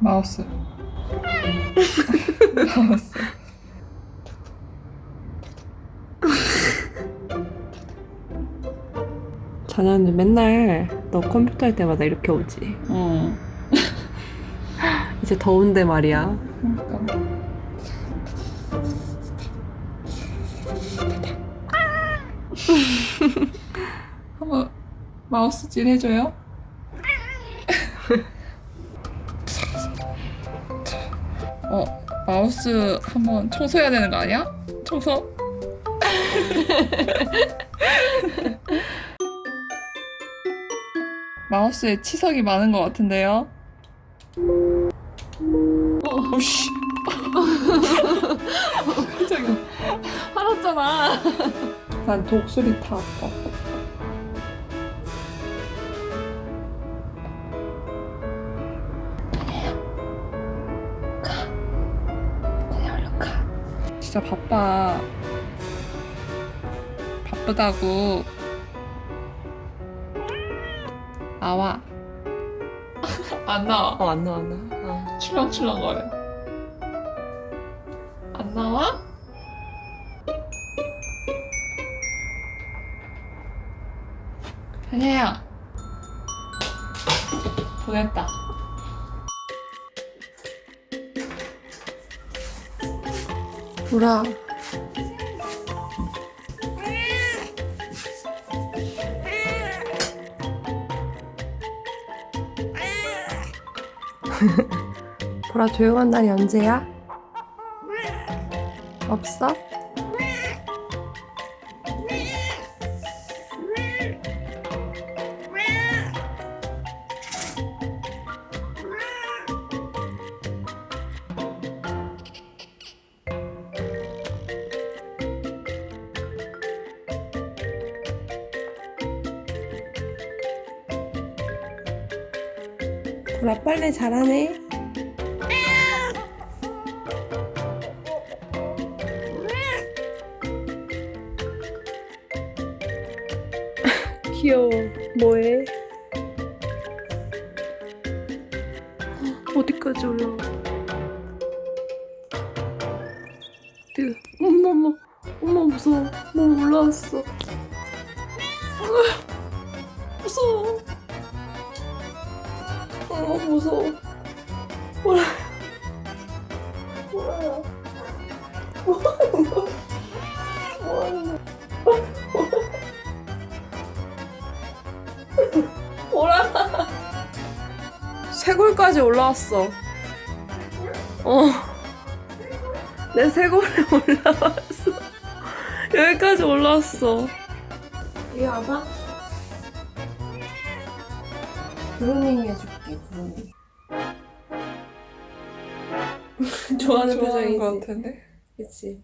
마우스. 마우스. 자녀는 맨날 너 컴퓨터 할 때마다 이렇게 오지. 어. 이제 더운데 말이야. 그러니까. 한번 마우스 질 해줘요. 어 마우스 한번 청소해야 되는 거 아니야? 청소. 마우스에 치석이 많은 것 같은데요. 어, 씨. 깜짝이야. 화났잖아. 난 독수리 타 아빠. 진짜 바빠. 바쁘다고. 나와. 안 나와. 어, 안 나와, 안 나와. 어. 출렁출렁 거려. 안 나와? 현야야. 보냈다. 보라. 보라 조용한 날이 언제야? 없어? 보라 빨래 잘하네. 귀여워. 뭐해? 어디까지 올라와? 뜨. 어머 어머 어머 무서워. 뭐 올라왔어. 으아, 무서워. 어 무서워. 뭐라? 뭐야? 뭐하는 거야? 뭐하는 거야? 뭐라? 쇄골까지 올라왔어. 어. 내 쇄골에 올라왔어. 여기까지 올라왔어. 이리 와봐. 그루밍 해줄게, 그루밍. 좋아하는 좋아하는 표정이지. 것 같은데. 그치.